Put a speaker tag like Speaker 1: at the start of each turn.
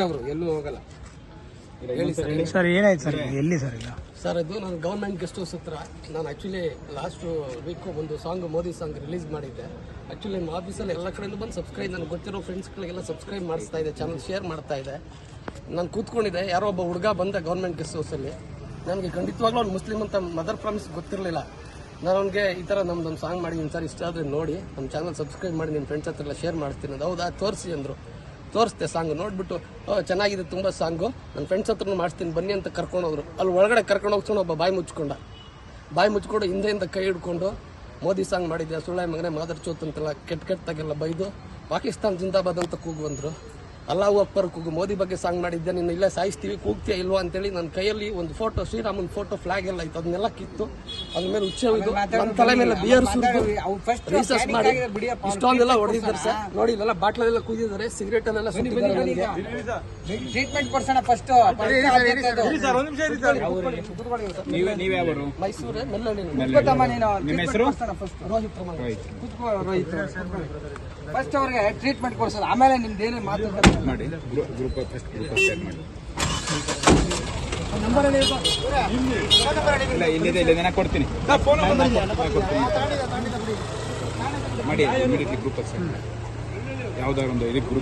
Speaker 1: ಅವರು ಎಲ್ಲೂ ಹೋಗಲ್ಲ. ಸರ್
Speaker 2: ಸರ್ ಏನಾಯ್ತು ಸರ್? ಎಲ್ಲಿ ಸರ್ ಈಗ
Speaker 1: ಸರ್ ಅದು ನಾನು ಗೌರ್ಮೆಂಟ್ ಗೆಸ್ಟ್ ಹೌಸ್ ಹತ್ರ. ನಾನು ಆ್ಯಕ್ಚುಲಿ ಲಾಸ್ಟ್ ವೀಕ್ ಒಂದು ಸಾಂಗ್ ಮೋದಿ ಸಾಂಗ್ ರಿಲೀಸ್ ಮಾಡಿದ್ದೆ. ಆ್ಯಕ್ಚುಲಿ ನಮ್ಮ ಆಫೀಸಲ್ಲಿ ಎಲ್ಲ ಕಡೆಯಿಂದ ಬಂದು ಸಬ್ಸ್ಕ್ರೈಬ್ ನನಗೆ ಗೊತ್ತಿರೋ ಫ್ರೆಂಡ್ಸ್ಗಳಿಗೆಲ್ಲ ಸಬ್ಸ್ಕ್ರೈಬ್ ಮಾಡಿಸ್ತಾ ಇದೆ ಚಾನಲ್ ಶೇರ್ ಮಾಡ್ತಾ ಇದೆ. ನಾನು ಕೂತ್ಕೊಂಡಿದ್ದೆ ಯಾರೋ ಒಬ್ಬ ಹುಡುಗ ಬಂದ ಗೌರ್ಮೆಂಟ್ ಗೆಸ್ಟ್ ಹೌಸಲ್ಲಿ ನನಗೆ ಖಂಡಿತವಾಗ್ಲೂ ಅವ್ನು ಮುಸ್ಲಿಮ್ ಅಂತ ಮದರ್ ಪ್ರಾಮಿಸ್ ಗೊತ್ತಿರಲಿಲ್ಲ. ನಾನು ಅವ್ನಿಗೆ ಈ ಥರ ನಮ್ದೊಂದು ಸಾಂಗ್ ಮಾಡಿದ್ದೀನಿ ಸರ್ ಇಷ್ಟ ಆದರೆ ನೋಡಿ. ನಮ್ಮ ಚಾನಲ್ ಸಬ್ಸ್ಕ್ರೈಬ್ ಮಾಡಿ ನಿಮ್ಮ ಫ್ರೆಂಡ್ಸ್ ಹತ್ರ ಎಲ್ಲ ಶೇರ್ ಮಾಡ್ತೀನಿ. ಅದು ಹೌದಾ? ತೋರಿಸಿ ಅಂದರು. ತೋರಿಸ್ದೆ ಸಾಂಗ್ ನೋಡ್ಬಿಟ್ಟು "ಓ, ಚೆನ್ನಾಗಿದೆ ತುಂಬ ಸಾಂಗು. ನನ್ನ ಫ್ರೆಂಡ್ಸ್ ಹತ್ರನೂ ಮಾಡಿಸ್ತೀನಿ ಬನ್ನಿ ಅಂತ ಕರ್ಕೊಂಡು ಹೋದ್ರು. ಅಲ್ಲಿ ಒಳಗಡೆ ಕರ್ಕೊಂಡು ಹೋಗ್ಸೋಣ ಒಬ್ಬ ಬಾಯಿ ಮುಚ್ಕೊಂಡ. ಬಾಯಿ ಮುಚ್ಕೊಂಡು ಹಿಂದೆಯಿಂದ ಕೈ ಹಿಡ್ಕೊಂಡು ಮೋದಿ ಸಾಂಗ್ ಮಾಡಿದ್ದೆ ಸುಳ್ಳೆ ಮಗನೇ ಮಾದರ್ ಚೋತ್ ಅಂತೆಲ್ಲ ಕೆಟ್ಟ ಕೆಟ್ಟದಾಗೆಲ್ಲ ಬೈದು ಪಾಕಿಸ್ತಾನ್ ಜಿಂದಾಬಾದ್ ಅಂತ ಕೂಗು ಬಂದರು ಅಲ್ಲಾಹು ಅಕ್ಬರ್ ಕೂಗು ಮೋದಿ ಬಗ್ಗೆ ಸಾಂಗ್ ಮಾಡಿದ್ದೆ ನಿನ್ನ ಇಲ್ಲೇ ಸಾಯಿಸ್ತೀವಿ ಕೂಗ್ತೀಯ ಇಲ್ವಾ ಅಂತೇಳಿ ನನ್ನ ಕೈಯಲ್ಲಿ ಒಂದು ಫೋಟೋ ಶ್ರೀರಾಮನ್ ಫೋಟೋ ಫ್ಲಾಗ್ ಎಲ್ಲ ಇತ್ತು ಅದನ್ನೆಲ್ಲ ಕಿತ್ತು ಅದ್ರ ಮೇಲೆ ಉಚ್ಚವಿದು ನನ್ನ ತಲೆ ಮೇಲೆ ಬಿಯರ್ ಸುರಿದು ರೀಸರ್ಚ್ ಮಾಡಿ ಇಷ್ಟೊಂದೆಲ್ಲ ಹೊಡೆದಿದ್ದಾರೆ ಸರ್. ನೋಡಿ ಇಲ್ಲೆಲ್ಲ ಬಾಟ್ಲಲ್ಲೆಲ್ಲ ಕುದಿದ್ದಾರೆ ಸಿಗರೇಟ್ ಅಲ್ಲೆಲ್ಲ ಮೈಸೂರೇ
Speaker 3: ಫಸ್ಟ್
Speaker 1: ರೋಹಿತ್
Speaker 3: ಅವ್ರಿಗೆ ಟ್ರೀಟ್ಮೆಂಟ್ ಕೊಡ್ಸೋದು ಆಮೇಲೆ ನಿಮ್ದು ಏನೇ ಮಾತಾಡ್ತಾರೆ?
Speaker 4: ಮಾಡಿ. ಗ್ರೂಪ್ ಫಸ್ಟ್ ಗ್ರೂಪ್ ಶೇರ್ ಮಾಡಿ ಇಲ್ಲ ಇಲ್ಲಿದೆ ಇಲ್ಲಿದೆ ನಾನು ಕೊಡ್ತೀನಿ ಮಾಡಿ ಇಮಿಡಿಯೇಟ್ಲಿ ಗ್ರೂಪ್ ಯಾವ್ದಾದ್ರು ಒಂದು ಇದಕ್ಕೆ ಗ್ರೂಪ್